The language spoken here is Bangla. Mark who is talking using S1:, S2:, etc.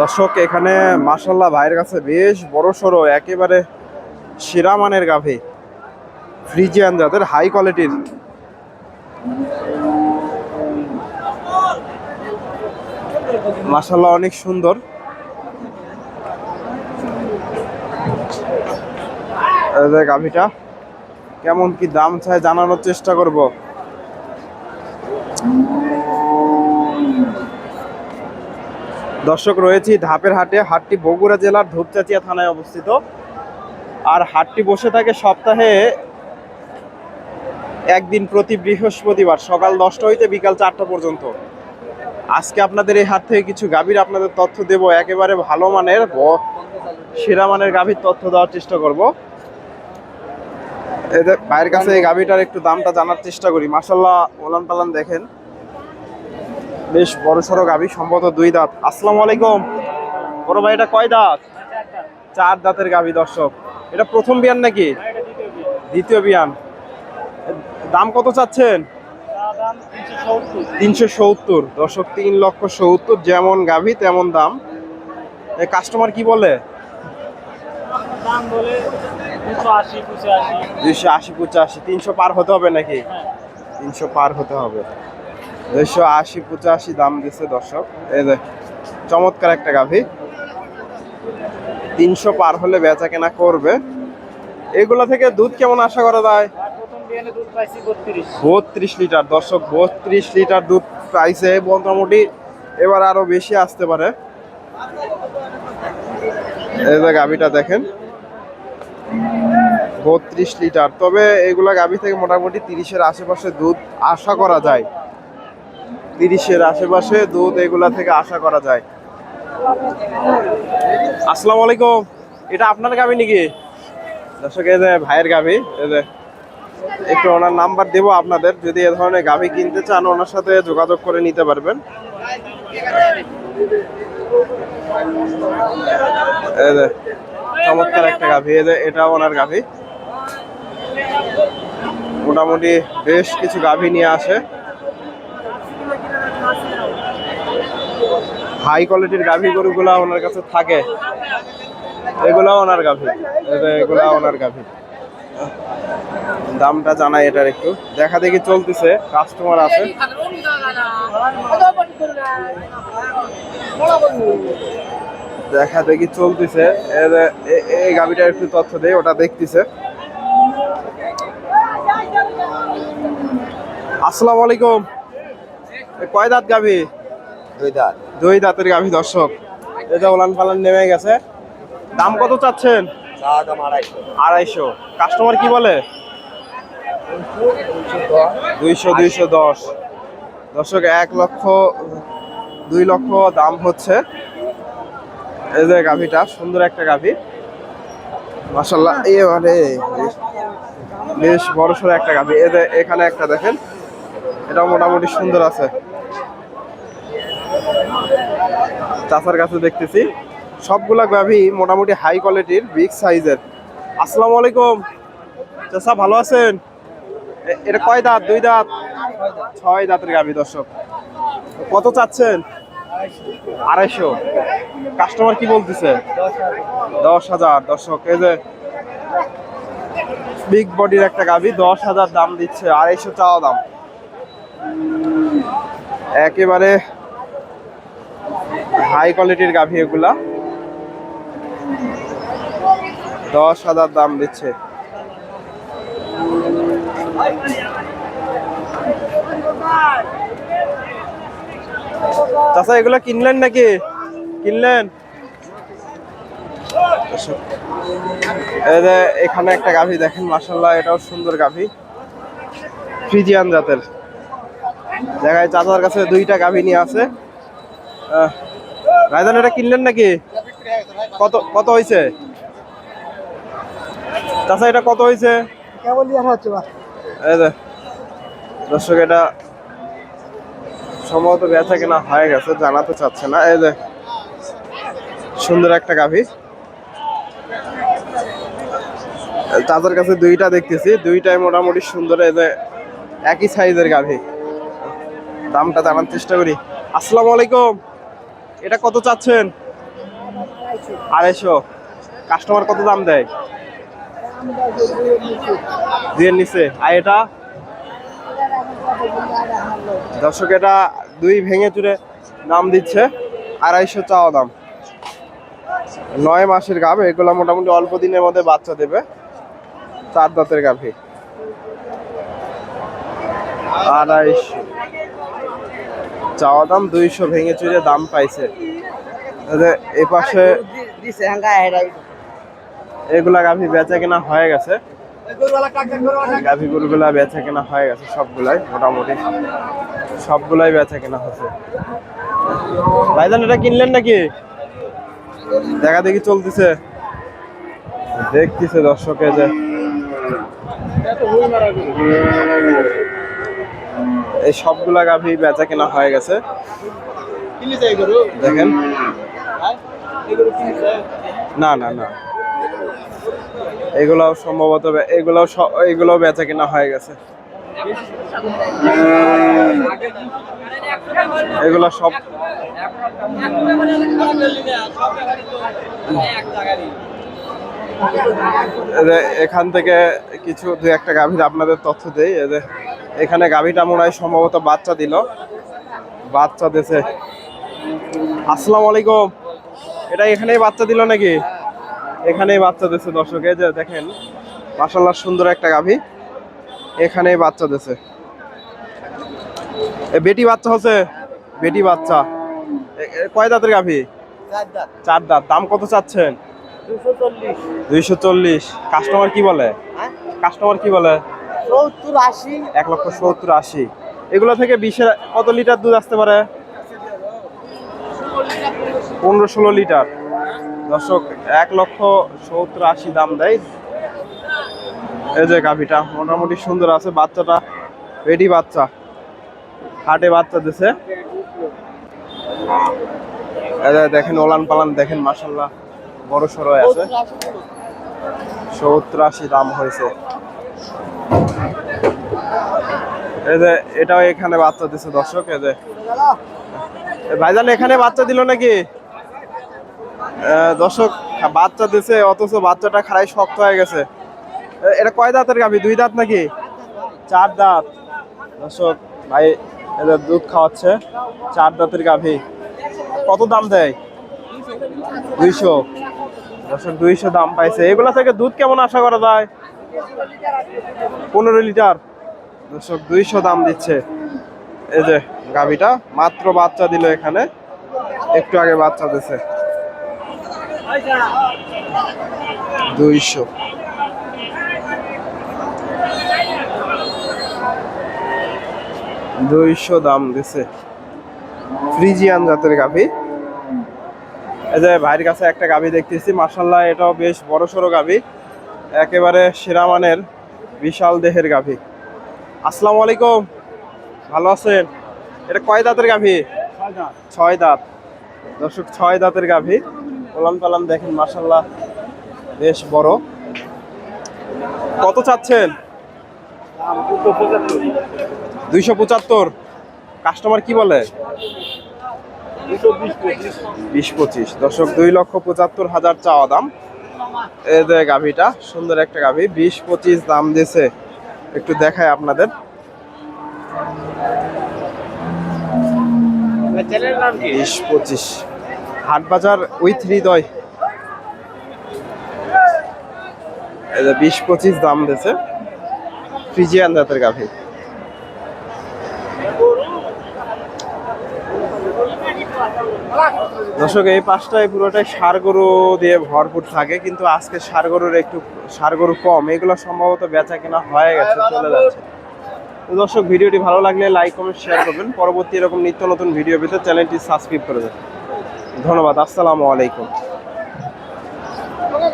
S1: দর্শক, এখানে মাসাল্লাহ ভাইয়ের কাছে বেশ বড় সড়ো, একেবারে সেরা মানের গাভী। ফ্রিজিয়ান জাতের হাই কোয়ালিটির। মাসাল্লাহ অনেক সুন্দর। গাভীটা, কেমন কি দাম চাই জানানোর চেষ্টা করব। দর্শক রয়েছি ধাপের হাটে, হাটটি বগুড়া জেলার ধূপচাচিয়া থানায় অবস্থিত। আর হাটটি বসে থাকে সপ্তাহে একদিন প্রতি বৃহস্পতিবার, সকাল দশটা হইতে বিকাল চারটা পর্যন্ত। আজকে আপনাদের এই হাট থেকে কিছু গাভীর আপনাদের তথ্য দেব, একেবারে ভালো মানের সেরা মানের গাভীর তথ্য দেওয়ার চেষ্টা করব। এদের ভাইয়ের কাছে এই গাভীটার একটু দামটা জানার চেষ্টা করি। মাসাল্লাহ ওলান পালান দেখেন। বেশ বড় সড়ো গাভী, সম্ভবত দুই দাঁত। আসসালামু আলাইকুম। বড় ভাই, এটা কয় দাঁত? চার দাঁতের গাভী, দর্শক। এটা প্রথম বিয়ান নাকি? দ্বিতীয় বিয়ান। দাম কত চাচ্ছেন? তিনশো সত্তর। দর্শক, তিন লক্ষ সত্তর, যেমন গাভী, তেমন দাম। কাস্টমার কি বলে? দুইশো আশি, পঁচাশি। তিনশো পার হতে হবে নাকি? তিনশো পার হতে হবে। দুইশো আশি, পঁচাশি দাম দিচ্ছে দর্শক। এই যে চমৎকার একটা গাভী। তিনশো পার হলে বেচা কেনা করবে। এগুলা থেকে দুধ কেমন আশা করা যায়?
S2: বত্রিশ
S1: লিটার। দর্শক, বত্রিশ লিটার দুধ পাইছে মোটামুটি এবার আরও বেশি আসতে পারে। এই যে গাভিটা দেখেন। বত্রিশ লিটার। তবে এগুলা গাভি থেকে মোটামুটি তিরিশের আশেপাশে দুধ আশা করা যায়। তিরিশের আশেপাশে দুধ এগুলা থেকে আশা করা যায়। আসসালামু আলাইকুম। এটা আপনার গাভি নাকি? দর্শক, এই যে ভাইয়ের গাভি এই যে একটু ওনার নাম্বার দেবো আপনাদের। যদি এ ধরনের গাভি কিনতে চান, ওনার সাথে যোগাযোগ করে নিতে পারবেন। চমৎকার একটা গাভি এটা ওনার গাভি মোটামুটি বেশ কিছু গাভি নিয়ে আসে। হাই কোয়ালিটির গাভী গরুগুলা ওনার কাছে থাকে। এগুলা ওনার গাভি। এগুলা ওনার গাভি। দামটা জানাই এটার একটু। দেখা দেখি চলতেছে কাস্টমার আছে। দেখা দেখি চলতেছে। এই গাবিটার একটু তথ্য দেই, ওটা দেখতেছে। আসসালামু আলাইকুম। কয় দাঁত গাবি
S3: দুই দাঁত।
S1: দুই দাঁতের গাভি দর্শক। এটা ওলান পালান নেমে গেছে। দাম কত চাচ্ছেন?
S3: আড়াইশো।
S1: কাস্টমার কি বলে? দুইশো দুইশো দশ। দর্শক, এক লক্ষ, দুই লক্ষ দাম হচ্ছে। এই যে গাভিটা, সুন্দর একটা গাভি। মাসাল্লাহ এবারে বেশ বড় সড়ো একটা গাভি। যে এখানে একটা দেখেন, এটা মোটামুটি সুন্দর আছে। চাচার কাছে দেখতেছি। সবগুলা গাভি মোটামুটি হাই কোয়ালিটির বিগ সাইজের আসসালামু আলাইকুম। চাচা, ভালো আছেন? এটা কয় দাঁত? দুই দাঁত? ছয় দাঁতের গাভি, দর্শক। কত চাচ্ছেন? আড়াইশো। কাস্টমার কি বলতেছে? দশ হাজার। দর্শক, এই যে বিগ বডির একটা গাভি, দশ হাজার দাম দিচ্ছে, আড়াইশো চাওয়া দাম। একেবারে হাই কোয়ালিটির গাভি এগুলা। দশ হাজার দাম দিচ্ছে। চাচা, এগুলা কিনলেন নাকি? কিনলেন? এখানে একটা গাভি দেখেন মাসাল্লাহ এটাও সুন্দর গাভি। ফ্রিজিয়ান জাতের। দেখায় চাচার কাছে দুইটা গাভি নিয়ে আছে। ভাইজান এটা কিনলেন নাকি? কত কত হয়েছে চাচা এটা কত হয়েছে দর্শক এটা সম্ভবত বেচা কেনা হয়ে গেছে জানাতে চাচ্ছে না। এই যে সুন্দর একটা গাভী। তাদের কাছে দুইটা দেখতেছি দুইটাই মোটামুটি সুন্দর এই যে একই সাইজের গাভী। দামটা জানার চেষ্টা করি। আসসালামু আলাইকুম। এটা কত চাচ্ছেন? আড়াইশো। কাস্টমার কত দাম দেয়? নিচে আর এটা? দর্শক, এটা দুই ভেঙে চুরে দাম দিচ্ছে। আড়াইশো চাওয়া দাম। নয় মাসের গাভ, এগুলো মোটামুটি অল্প দিনের মধ্যে বাচ্চা দেবে। চার দাঁতের গাভী। আড়াইশো। চাওয়া দাম দুইশো ভেঙে চুরে দাম পাইছে। এ পাশে এগুলা গাভী বেচা কেনা হয়ে গেছে। গাভী গরুগুলা বেচা কেনা হয়ে গেছে সবগুলাই, মোটামুটি। সবগুলাই বেচা কেনা হচ্ছে। ভাইজান, এটা কিনলেন নাকি? দেখা দেখি চলতেছে। দেখতেছে দর্শকে যে। এই সবগুলা গাভী বেচা কেনা হয়ে গেছে। দেখেন। না না না। এগুলাও সম্ভবত এগুলাও এগুলাও বেচা কেনা হয়ে গেছে। এগুলা সব এখান থেকে কিছু দু একটা গাভীর আপনাদের তথ্য দেই। এই যে এখানে গাভীটা মনে হয় সম্ভবত বাচ্চা দিল। বাচ্চা দিছে। আসসালাম আলাইকুম। এটা এখানেই বাচ্চা দিল নাকি? এখানেই বাচ্চা দিছে দর্শক এই যে দেখেন মাসাল্লাহ সুন্দর একটা গাভী। এখানেই বাচ্চা দিছে। এ বেটি বাচ্চা হচ্ছে? বেটি বাচ্চা। কয় দাঁতের গাভী? চার দাঁত। দাম কত চাচ্ছেন?
S2: দুশো
S1: দুইশো চল্লিশ। কাস্টমার কি বলে? কাস্টমার কি বলে?
S2: সত্তর আশি।
S1: এক লক্ষ সত্তর আশি। এগুলো থেকে বিশের কত লিটার দুধ আসতে পারে? পনেরো ষোলো লিটার। দর্শক এক লক্ষ সত্তর আশি দাম দেয়। এই যে গাভিটা মোটামুটি সুন্দর আছে। বাচ্চাটা রেডি বাচ্চা। হাটে বাচ্চা দিছে। দেখেন ওলান পালান দেখেন মাসাল্লাহ বড় সড়ো আছে। সত্তর আশি দাম হয়েছে। এই যে, এটাও এখানে বাচ্চা দিছে দর্শক, এই যে। ভাইজান, এখানে বাচ্চা দিল নাকি? দর্শক, বাচ্চা দিছে, অথচ বাচ্চাটা খারাই শক্ত হয়ে গেছে। এটা কয় দাঁতের গাভি? দুই দাঁত নাকি? চার দাঁত। দর্শক, ভাই এদের দুধ খাওয়াচ্ছে, চার দাঁতের গাভি। কত দাম দেয়? দুইশো। দর্শক, দুইশো দাম পাইছে। এগুলা থেকে দুধ কেমন আশা করা যায়? পনেরো লিটার। দর্শক, দুইশো দাম দিচ্ছে। এই যে গাভিটা, মাত্র বাচ্চা দিল এখানে। একটু আগে বাচ্চা দিছে। দুইশো। দুইশো দাম দিছে। ফ্রিজিয়ান জাতের গাভি। এই যে ভাইয়ের কাছে একটা গাভি দেখতেছি। মার্শাল্লাহ এটাও বেশ বড় সড়ো গাভি। একেবারে সেরা মানের বিশাল দেহের গাভি। আসসালামু আলাইকুম। ভালো আছেন? এটা কয় দাঁতের গাভি? ছয় দাঁত। দর্শক ছয় দাঁতের গাভি। ওলান পালান দেখেন মার্শাল্লাহ বেশ বড়। কত চাচ্ছেন? দুইশো পঁচাত্তর। কাস্টমার কি বলে?
S2: বিশ পঁচিশ।
S1: দর্শক দুই লক্ষ পঁচাত্তর হাজার চাওয়া দাম। এই যে গাভিটা, সুন্দর একটা গাভি, বিশ পঁচিশ দাম দিয়েছে একটু দেখায় আপনাদের। বিশ পঁচিশ। হাট বাজার উইথ হৃদয়। এই বিশ পঁচিশ দাম দিয়েছে ফ্রিজিয়ান জাতের গাভি। দর্শক এই পাঁচটায় পুরোটাই সার গরু দিয়ে ভরপুর থাকে কিন্তু আজকে সার গরুর একটু সার গরু কম। এগুলো সম্ভবত বেচা কেনা হয়ে গেছে চলে যাচ্ছে। দর্শক ভিডিওটি ভালো লাগলে লাইক কমেন্ট শেয়ার করবেন। পরবর্তী এরকম নিত্য নতুন ভিডিও পেতে চ্যানেলটি সাবস্ক্রাইব করে দেবেন। ধন্যবাদ আসসালামু আলাইকুম।
S3: চলে